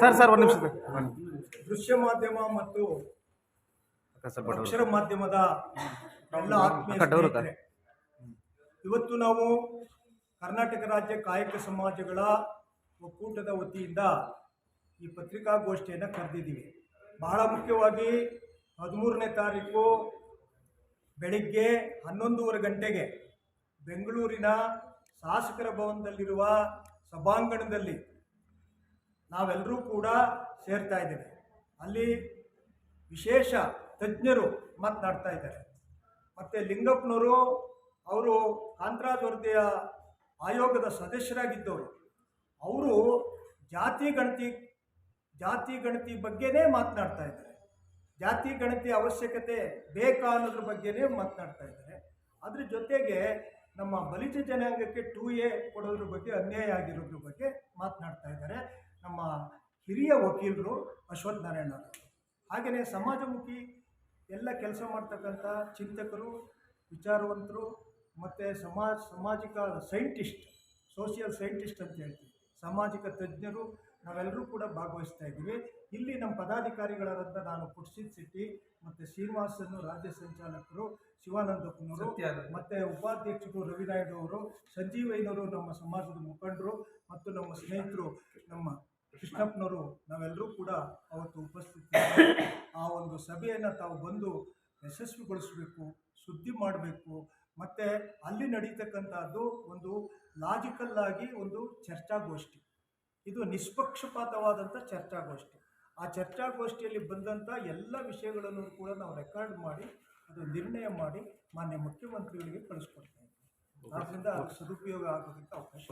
Sir sir ಒಂದು ನಿಮಿಷ. ದೃಶ್ಯ ಮಾಧ್ಯಮ ಮತ್ತು ಅಕ್ಷರ ಮಾಧ್ಯಮದ ಎಲ್ಲ ಆತ್ಮೀಯ ಇವತ್ತು ನಾವು ಕರ್ನಾಟಕ ರಾಜ್ಯ ಕಾಯಕ ಸಮಾಜಗಳ ಒಕ್ಕೂಟದ ವತಿಯಿಂದ ಈ ಪತ್ರಿಕಾಗೋಷ್ಠಿಯನ್ನು ಕರೆದಿದ್ದೀವಿ. ಬಹಳ ಮುಖ್ಯವಾಗಿ ಹದಿಮೂರನೇ ತಾರೀಕು ಬೆಳಿಗ್ಗೆ ಹನ್ನೊಂದೂವರೆ ಗಂಟೆಗೆ ಬೆಂಗಳೂರಿನ ಶಾಸಕರ ಭವನದಲ್ಲಿರುವ ಸಭಾಂಗಣದಲ್ಲಿ ನಾವೆಲ್ಲರೂ ಕೂಡ ಸೇರ್ತಾ ಇದ್ದೀವಿ. ಅಲ್ಲಿ ವಿಶೇಷ ತಜ್ಞರು ಮಾತನಾಡ್ತಾ ಇದ್ದಾರೆ. ಮತ್ತು ಲಿಂಗಪ್ಪನವರು, ಅವರು ಕಾಂತರಾಜ್ ಆಯೋಗದ ಸದಸ್ಯರಾಗಿದ್ದವರು. ಅವರು ಜಾತಿ ಗಣತಿ ಜಾತಿ ಗಣತಿ ಬಗ್ಗೆನೇ ಮಾತನಾಡ್ತಾ ಇದ್ದಾರೆ. ಜಾತಿ ಗಣತಿ ಅವಶ್ಯಕತೆ ಬೇಕಾ ಅನ್ನೋದ್ರ ಬಗ್ಗೆನೇ ಮಾತನಾಡ್ತಾ ಇದ್ದಾರೆ. ಅದ್ರ ಜೊತೆಗೆ ನಮ್ಮ ಬಲಿಜ ಜನಾಂಗಕ್ಕೆ ಟೂ ಎ ಕೊಡೋದ್ರ ಬಗ್ಗೆ ಅನ್ಯಾಯ ಆಗಿರೋದ್ರ ಬಗ್ಗೆ ಮಾತನಾಡ್ತಾ ಇದ್ದಾರೆ. ನಮ್ಮ ಹಿರಿಯ ವಕೀಲರು ಅಶ್ವಥ್ ನಾರಾಯಣ ಅವರು. ಹಾಗೆಯೇ ಸಮಾಜಮುಖಿ ಎಲ್ಲ ಕೆಲಸ ಮಾಡ್ತಕ್ಕಂಥ ಚಿಂತಕರು ವಿಚಾರವಂತರು ಮತ್ತು ಸಮಾಜ ಸಾಮಾಜಿಕ ಸೈಂಟಿಸ್ಟ್ ಸೋಷಿಯಲ್ ಸೈಂಟಿಸ್ಟ್ ಅಂತ ಹೇಳ್ತೀವಿ. ಸಾಮಾಜಿಕ ತಜ್ಞರು ನಾವೆಲ್ಲರೂ ಕೂಡ ಭಾಗವಹಿಸ್ತಾ ಇದ್ದೀವಿ. ಇಲ್ಲಿ ನಮ್ಮ ಪದಾಧಿಕಾರಿಗಳಾದಂಥ ನಾನು ಪುಟ್ಸಿದ್ ಸಿಟಿ ಮತ್ತು ಶ್ರೀನಿವಾಸನ್ನು ರಾಜ್ಯ ಸಂಚಾಲಕರು ಶಿವಾನಂದಪ್ಪನವರು ಮತ್ತು ಉಪಾಧ್ಯಕ್ಷರು ರವಿನಾಯ್ಡು ಅವರು ಸಂಜೀವಯ್ಯನವರು ನಮ್ಮ ಸಮಾಜದ ಮುಖಂಡರು ಮತ್ತು ನಮ್ಮ ಸ್ನೇಹಿತರು ನಮ್ಮ ಕೃಷ್ಣಪ್ಪನವರು ನಾವೆಲ್ಲರೂ ಕೂಡ ಅವತ್ತು ಉಪಸ್ಥಿತಿ ಆ ಒಂದು ಸಭೆಯನ್ನು ತಾವು ಬಂದು ಯಶಸ್ವಿಗೊಳಿಸಬೇಕು ಸುದ್ದಿ ಮಾಡಬೇಕು ಮತ್ತು ಅಲ್ಲಿ ನಡೀತಕ್ಕಂಥದ್ದು ಒಂದು ಲಾಜಿಕಲ್ ಆಗಿ ಒಂದು ಚರ್ಚಾಗೋಷ್ಠಿ. ಇದು ನಿಷ್ಪಕ್ಷಪಾತವಾದಂಥ ಚರ್ಚಾಗೋಷ್ಠಿ. ಆ ಚರ್ಚಾಗೋಷ್ಠಿಯಲ್ಲಿ ಬಂದಂಥ ಎಲ್ಲ ವಿಷಯಗಳನ್ನು ಕೂಡ ನಾವು ರೆಕಾರ್ಡ್ ಮಾಡಿ ಅದು ನಿರ್ಣಯ ಮಾಡಿ ಮಾನ್ಯ ಮುಖ್ಯಮಂತ್ರಿಗಳಿಗೆ ಕಳಿಸ್ಕೊಡ್ತಾ ಇದ್ದೀವಿ ಆದ್ದರಿಂದ ಸದುಪಯೋಗ ಆಗೋದಕ್ಕೆ ಅವಕಾಶ